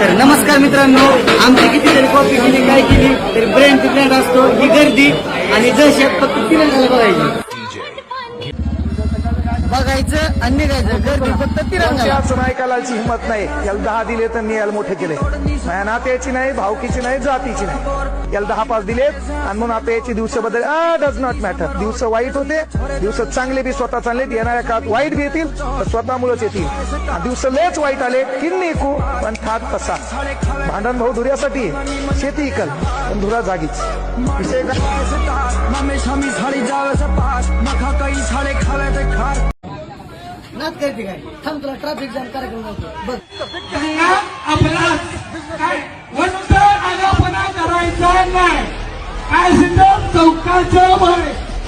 तर नमस्कार मित्रांनो आमची कितीतरी कॉफी कॉपी केली काय केली तरी ब्रँड टू ब्रँड असतो ही गर्दी. आणि जशी फक्त झालं बघायची. बघायचं आणि निघायचं. गर्दी फक्त तिरंगाला याच नायकालाची हिंमत नाही? याला दहा दिले तर मी याला मोठे केले. माझ्या नात्याची नाही भावकीची नाही जातीची नाही. याला दहा पाच दिलेत आणि म्हणून आता याची दिवस बदल डज नॉट मॅटर दिवस वाईट होते दिवस चांगले बी स्वतः चांगले येणाऱ्या काळात वाईट बी येतील तर स्वतःमुळेच येतील. आणि दिवस लेच वाईट आले किन्नी ऐकू पण ठाक तसा. भांडण भाऊ धुऱ्यासाठी शेती इकल पण धुरा जागीच. विषय जावं पास काही खार. नाच करते काय थांब तुला ट्रॅफिक जाम कार्यक्रम होतो बघ त्यांना आपला काय वंत आगापणा करायचा नाही काय सिद्ध चौकाच्या वर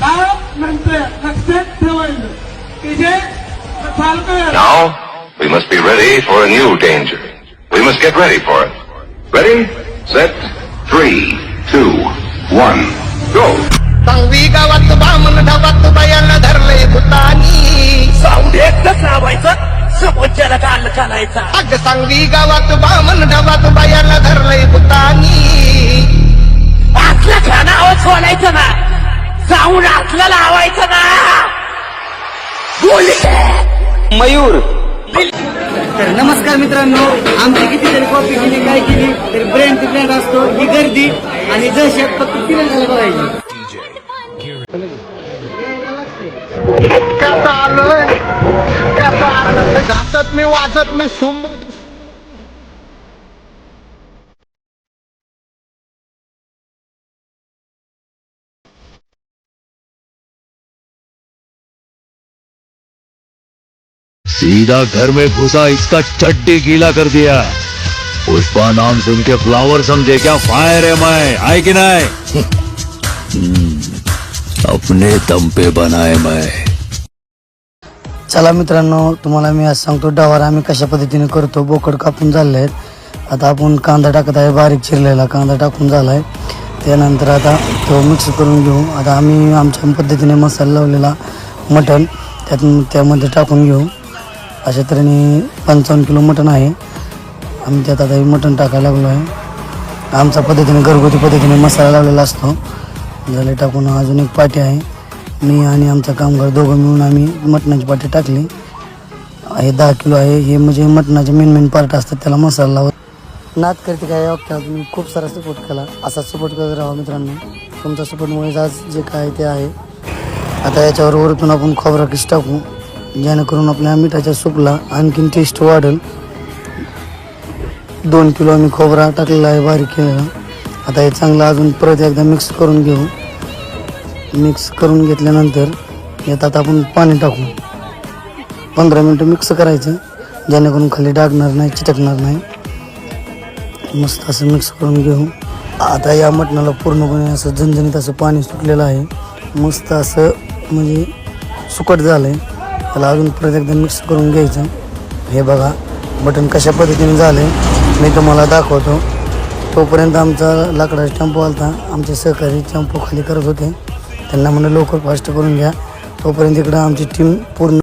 काय नंतर लक्षात ठेवायचं की जे चालतं Now, we must be ready for a new danger. We must get ready for it. Ready, set, three, two, one, go! Sangvi गावात बामण ढाबात बायाला धरले चालायचा अग सांगवी गावात बामण ढाबात बायाला धरले भूतानी असलं खानावं सोडायचं ना. साऊंड असलं लावायचं ना. बोली मयूर. तर नमस्कार मित्रांनो आमची किती तरी कॉपी केली काय केली तरी ब्रँड टू ब्रँड असतो ही गर्दी आणि दहशत फक्त तिरंगाला बघायची. कसं आलोय कसं आलोय घातत मी वाजत मी सुंब। सीधा घर में घुसा इसका चड्डी गीला कर दिया। पुष्पा नाम सुन के फ्लावर समझे क्या फायर है मैं? आए कि नहीं? हम्म, अपने दम पे बनाए मैं। चला मित्रांनो तुम्हाला मी आज सांगतो डावार आम्ही कशा पद्धतीने करतो. बोकड कापून झाले आहेत आता आपण कांदा टाकत आहे बारीक चिरलेला कांदा टाकून झालाय. त्यानंतर आता तो मिक्स करून घेऊ. आता आम्ही आमच्या पद्धतीने मसाला लावलेला मटण. त्यात त्यामध्ये टाकून घेऊ. अशा तऱ्हेने पंचावन्न किलो मटण आहे. आम्ही त्यात आता मटण टाकायला लागलो आहे. आमच्या पद्धतीने घरगुती पद्धतीने मसाला लावलेला असतो. झाले टाकून अजून एक पाठी आहे. मी आणि आमचा कामगार दोघं मिळून आम्ही मटणाची पाटी टाकली. हे दहा किलो आहे हे म्हणजे मटणाचे मेन मेन पार्ट असतात त्याला मसाला लावत नाद करते काय वाक्यात तुम्ही खूप सारा सपोर्ट केला असा सपोर्ट करत राहा मित्रांनो. तुमच्या सपोर्टमुळे आज जे काय ते आहे. आता याच्यावर वरतून आपण खोबरा किस टाकू. जेणेकरून आपल्या मिठाच्या सूपला आणखीन टेस्ट वाढेल. दोन किलो आम्ही खोबरा टाकलेला आहे बारीक केलेला. आता हे चांगलं अजून परत एकदा मिक्स करून घेऊ. मिक्स करून घेतल्यानंतर यात आता आपण पाणी टाकू. पंधरा मिनटं मिक्स करायचं. जेणेकरून खाली डागणार नाही चिटकणार नाही. मस्त असं मिक्स करून घेऊ. आता या मटणाला पूर्णपणे असं झणझणीत असं पाणी सुटलेलं आहे. मस्त असं म्हणजे सुकट झालं आहे त्याला अजून परत एकदा मिक्स करून घ्यायचं. हे बघा मटण कशा पद्धतीने झालं आहे मी तुम्हाला दाखवतो. तोपर्यंत आमचा लाकडाचा टेम्पो आलता. आमचे सहकारी टेम्पो खाली करत होते. त्यांना म्हणून लवकर फास्ट करून घ्या. तोपर्यंत इकडं आमची टीम पूर्ण